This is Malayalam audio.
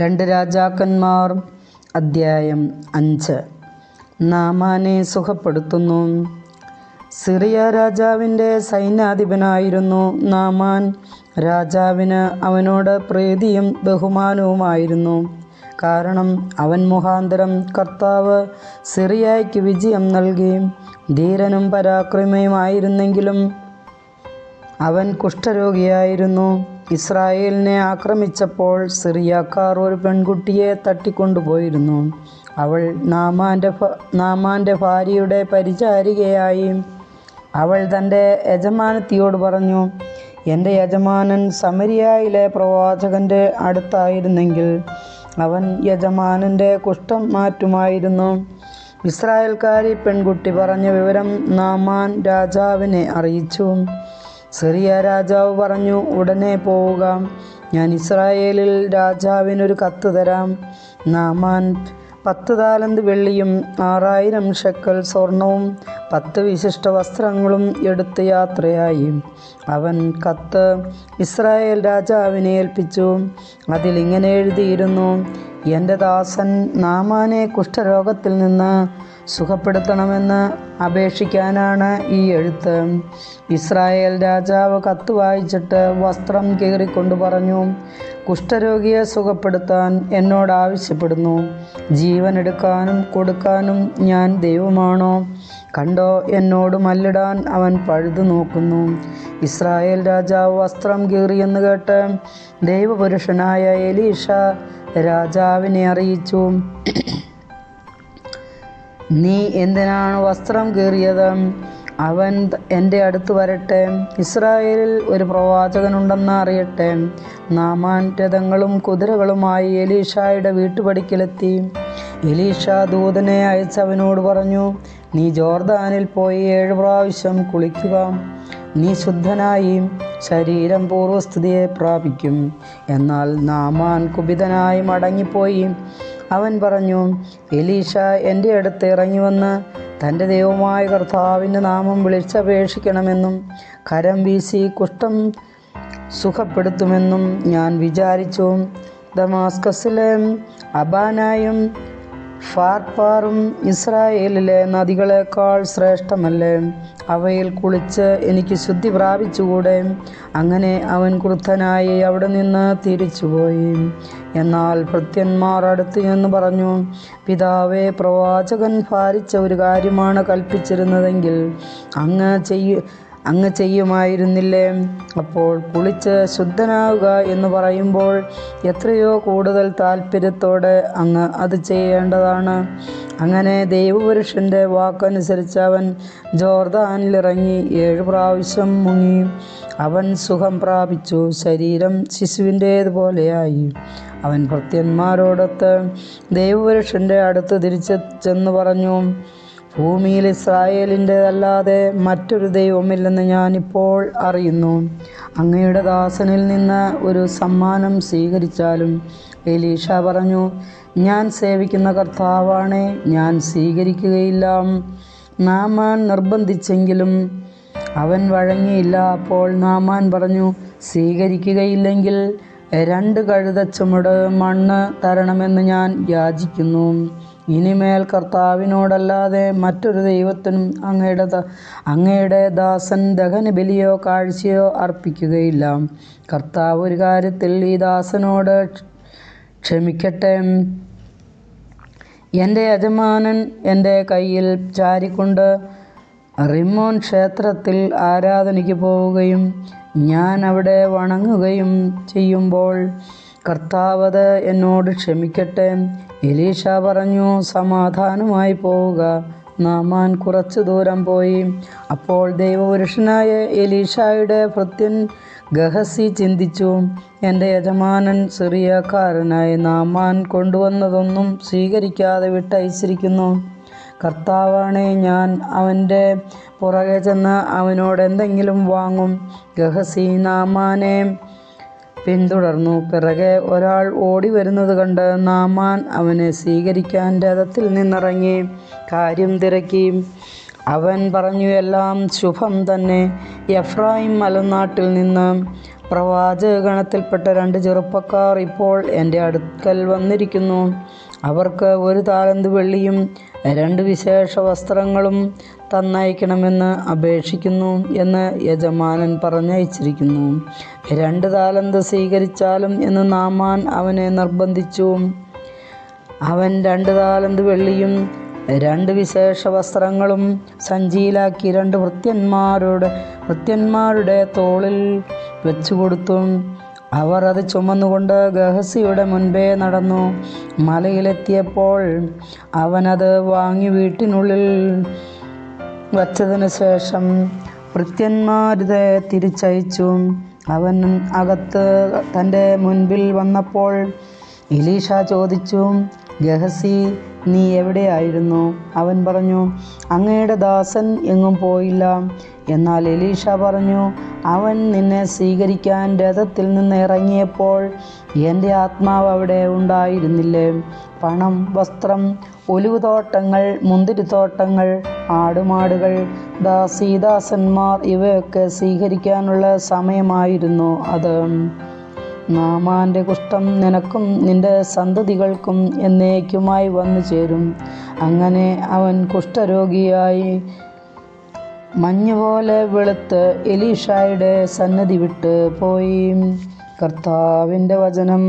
രണ്ട് രാജാക്കന്മാർ. അദ്ധ്യായം അഞ്ച്. നാമാനെ സുഖപ്പെടുത്തുന്നു. സിറിയ രാജാവിന്റെ സൈന്യാധിപനായിരുന്നു നാമാൻ. രാജാവിന് അവനോട് പ്രീതിയും ബഹുമാനവുമായിരുന്നു. കാരണം അവൻ മുഖാന്തരം കർത്താവ് സിറിയയ്ക്ക് വിജയം നൽകി. ധീരനും പരാക്രമയുമായിരുന്നെങ്കിലും അവൻ കുഷ്ഠരോഗിയായിരുന്നു. ഇസ്രായേലിനെ ആക്രമിച്ചപ്പോൾ സിറിയക്കാർ ഒരു പെൺകുട്ടിയെ തട്ടിക്കൊണ്ടുപോയിരുന്നു. അവൾ നാമാന്റെ നാമാന്റെ ഭാര്യയുടെ പരിചാരികയായി. അവൾ തന്റെ യജമാനത്തിയോട് പറഞ്ഞു എന്റെ യജമാനൻ സമരിയായിലെ പ്രവാചകന്റെ അടുത്തായിരുന്നെങ്കിൽ അവൻ യജമാനന്റെ കുഷ്ഠം മാറ്റുമായിരുന്നു. ഇസ്രായേൽക്കാരി പെൺകുട്ടി പറഞ്ഞ വിവരം നാമാൻ രാജാവിനെ അറിയിച്ചു. സിറിയ രാജാവ് പറഞ്ഞു ഉടനെ പോവുക ഞാൻ ഇസ്രായേലിൽ രാജാവിനൊരു കത്ത് തരാം. നാമാൻ പത്ത് താലന്ത് വെള്ളിയും ആറായിരം ഷെക്കൽ സ്വർണവും പത്ത് വിശിഷ്ട വസ്ത്രങ്ങളും എടുത്ത് യാത്രയായി. അവൻ കത്ത് ഇസ്രായേൽ രാജാവിനെ ഏൽപ്പിച്ചു. അതിലിങ്ങനെ എഴുതിയിരുന്നു എന്റെ ദാസൻ നാമാനെ കുഷ്ഠരോഗത്തിൽ നിന്ന് സുഖപ്പെടുത്തണമെന്ന് അപേക്ഷിക്കാനാണ് ഈ എഴുത്ത്. ഇസ്രായേൽ രാജാവ് കത്ത് വായിച്ചിട്ട് വസ്ത്രം കീറിക്കൊണ്ട് പറഞ്ഞു കുഷ്ഠരോഗിയെ സുഖപ്പെടുത്താൻ എന്നോട് ആവശ്യപ്പെടുന്നു. ജീവൻ എടുക്കാനും കൊടുക്കാനും ഞാൻ ദൈവമാണോ? കണ്ടോ എന്നോട് മല്ലിടാൻ അവൻ പഴുതു നോക്കുന്നു. ഇസ്രായേൽ രാജാവ് വസ്ത്രം കീറിയെന്ന് കേട്ട് ദൈവപുരുഷനായ എലീഷ രാജാവിനെ അറിയിച്ചു. നീ എന്തിനാണ് വസ്ത്രം കീറിയത്? അവൻ എന്റെ അടുത്ത് വരട്ടെ. ഇസ്രായേലിൽ ഒരു പ്രവാചകനുണ്ടെന്ന് അറിയട്ടെ. നാമാൻ രഥങ്ങളും കുതിരകളുമായി എലീഷായുടെ വീട്ടുപടിക്കലെത്തി. എലീഷ ദൂതനെ അയച്ചവനോട് പറഞ്ഞു നീ ജോർദാനിൽ പോയി ഏഴ് പ്രാവശ്യം കുളിക്കുക. നീ ശുദ്ധനായി. ശരീരം പൂർവസ്ഥിതിയെ പ്രാപിക്കും. എന്നാൽ നാമാൻ കുപിതനായി മടങ്ങിപ്പോയി. അവൻ പറഞ്ഞു എലീഷ എന്റെ അടുത്ത് ഇറങ്ങി വന്ന് തന്റെ ദൈവമായ കർത്താവിന്റെ നാമം വിളിച്ചപേക്ഷിക്കണമെന്നും കരം വീശി കുഷ്ഠം സുഖപ്പെടുത്തുമെന്നും ഞാൻ വിചാരിച്ചു. ദമാസ്കസിലെ അബാനായും ഫാർപ്പാറും ഇസ്രായേലിലെ നദികളേക്കാൾ ശ്രേഷ്ഠമല്ലേ? അവയിൽ കുളിച്ച് എനിക്ക് ശുദ്ധി പ്രാപിച്ചുകൂടെ? അങ്ങനെ അവൻ ക്രുദ്ധനായി അവിടെ നിന്ന് തിരിച്ചുപോയി. എന്നാൽ ഭൃത്യന്മാർ അടുത്ത് എന്ന് പറഞ്ഞു പിതാവെ പ്രവാചകൻ ഭാരിച്ച ഒരു കാര്യമാണ് കൽപ്പിച്ചിരുന്നതെങ്കിൽ അങ്ങ് ചെയ്യ അങ്ങ് ചെയ്യുമായിരുന്നില്ലേ? അപ്പോൾ കുളിച്ച് ശുദ്ധനാവുക എന്ന് പറയുമ്പോൾ എത്രയോ കൂടുതൽ താല്പര്യത്തോടെ അങ്ങ് അത് ചെയ്യേണ്ടതാണ്. അങ്ങനെ ദൈവപുരുഷന്റെ വാക്കനുസരിച്ച് അവൻ ജോർദാനിലിറങ്ങി ഏഴ് പ്രാവശ്യം മുങ്ങി. അവൻ സുഖം പ്രാപിച്ചു ശരീരം ശിശുവിന്റേതുപോലെയായി. അവൻ ഭൃത്യന്മാരോടൊത്ത് ദൈവപുരുഷന്റെ അടുത്ത് തിരിച്ചെന്ന് പറഞ്ഞു ഭൂമിയിൽ ഇസ്രായേലിന്റെതല്ലാതെ മറ്റൊരു ദൈവമില്ലെന്ന് ഞാനിപ്പോൾ അറിയുന്നു. അങ്ങയുടെ ദാസനിൽ നിന്ന് ഒരു സമ്മാനം സ്വീകരിച്ചാലും എലീഷ പറഞ്ഞു ഞാൻ സേവിക്കുന്ന കർത്താവാണ് ഞാൻ സ്വീകരിക്കുകയില്ല. നാമാൻ നിർബന്ധിച്ചെങ്കിലും അവൻ വഴങ്ങിയില്ല. അപ്പോൾ നാമാൻ പറഞ്ഞു സ്വീകരിക്കുകയില്ലെങ്കിൽ രണ്ട് കഴുത ചുമട് മണ്ണ് തരണമെന്ന് ഞാൻ യാചിക്കുന്നു. ഇനിമേൽ കർത്താവിനോടല്ലാതെ മറ്റൊരു ദൈവത്തിനും അങ്ങയുടെ അങ്ങയുടെ ദാസൻ ദഹന ബലിയോ കാഴ്ചയോ അർപ്പിക്കുകയില്ല. കർത്താവ് ഒരു കാര്യത്തിൽ ഈ ദാസനോട് ക്ഷമിക്കട്ടെ. എന്റെ യജമാനൻ എന്റെ കയ്യിൽ ചാരിക്കൊണ്ട് റിമോൻ ക്ഷേത്രത്തിൽ ആരാധനയ്ക്ക് പോവുകയും ഞാൻ അവിടെ വണങ്ങുകയും ചെയ്യുമ്പോൾ കർത്താവത് എന്നോട് ക്ഷമിക്കട്ടെ. എലീഷ പറഞ്ഞു സമാധാനമായി പോവുക. നാമാൻ കുറച്ചു ദൂരം പോയി. അപ്പോൾ ദൈവപുരുഷനായ എലീഷായുടെ ഭൃത്യൻ ഗഹസി ചിന്തിച്ചു. എന്റെ യജമാനൻ സിറിയക്കാരനായി നാമാൻ കൊണ്ടുവന്നതൊന്നും സ്വീകരിക്കാതെ വിട്ടയച്ചിരിക്കുന്നു. കർത്താവാണേ ഞാൻ അവന്റെ പുറകെ ചെന്ന് അവനോട് എന്തെങ്കിലും വാങ്ങും. ഗഹസി നാമാനെ പിന്തുടർന്നു. പിറകെ ഒരാൾ ഓടി വരുന്നത് കണ്ട് നാമാൻ അവനെ സ്വീകരിക്കാൻ രഥത്തിൽ നിന്നിറങ്ങി. കാര്യം തിരക്കി. അവൻ പറഞ്ഞു എല്ലാം ശുഭം തന്നെ. എഫ്രായിം മലനാട്ടിൽ നിന്ന് പ്രവാചകഗണത്തിൽപ്പെട്ട രണ്ട് ചെറുപ്പക്കാർ ഇപ്പോൾ എന്റെ അടുക്കൽ വന്നിരിക്കുന്നു. അവർക്ക് ഒരു താലന്ത് വെള്ളിയും രണ്ട് വിശേഷ വസ്ത്രങ്ങളും തന്നയക്കണമെന്ന് അപേക്ഷിക്കുന്നു എന്ന് യജമാനൻ പറഞ്ഞയച്ചിരിക്കുന്നു. രണ്ട് താലന്ത് സ്വീകരിച്ചാലും എന്ന് നാമാൻ അവനെ നിർബന്ധിച്ചു. അവൻ രണ്ട് താലന്ത് വെള്ളിയും രണ്ട് വിശേഷ വസ്ത്രങ്ങളും സഞ്ചിയിലാക്കി രണ്ട് വൃത്യന്മാരുടെ വൃത്യന്മാരുടെ തോളിൽ വെച്ചു കൊടുത്തു അവർ അത് ചുമന്നുകൊണ്ട് ഗഹസിയുടെ മുൻപേ നടന്നു. മലയിലെത്തിയപ്പോൾ അവനത് വാങ്ങി വീട്ടിനുള്ളിൽ വച്ചതിന് ശേഷം ഭൃത്യന്മാരിത് തിരിച്ചയച്ചു. അവൻ അകത്ത് തന്റെ മുൻപിൽ വന്നപ്പോൾ ഇലീഷ ചോദിച്ചു ഗഹസി നീ എവിടെയായിരുന്നു? അവൻ പറഞ്ഞു അങ്ങയുടെ ദാസൻ എങ്ങും പോയില്ല. എന്നാൽ എലീഷ പറഞ്ഞു അവൻ നിന്നെ സ്വീകരിക്കാൻ രഥത്തിൽ നിന്ന് ഇറങ്ങിയപ്പോൾ എന്റെ ആത്മാവ് അവിടെ ഉണ്ടായിരുന്നില്ലേ? പണം വസ്ത്രം ഒലിവുതോട്ടങ്ങൾ മുന്തിരിത്തോട്ടങ്ങൾ ആടുമാടുകൾ ദാസീദാസന്മാർ ഇവയൊക്കെ സ്വീകരിക്കാനുള്ള സമയമായിരുന്നു അത്. നാമാന്റെ കുഷ്ഠം നിനക്കും നിന്റെ സന്തതികൾക്കും എന്നേക്കുമായി വന്നു ചേരും. അങ്ങനെ അവൻ കുഷ്ഠരോഗിയായി മഞ്ഞുപോലെ വെളുത്ത് എലീഷായുടെ സന്നദ്ധി വിട്ട് പോയി. കർത്താവിന്റെ വചനം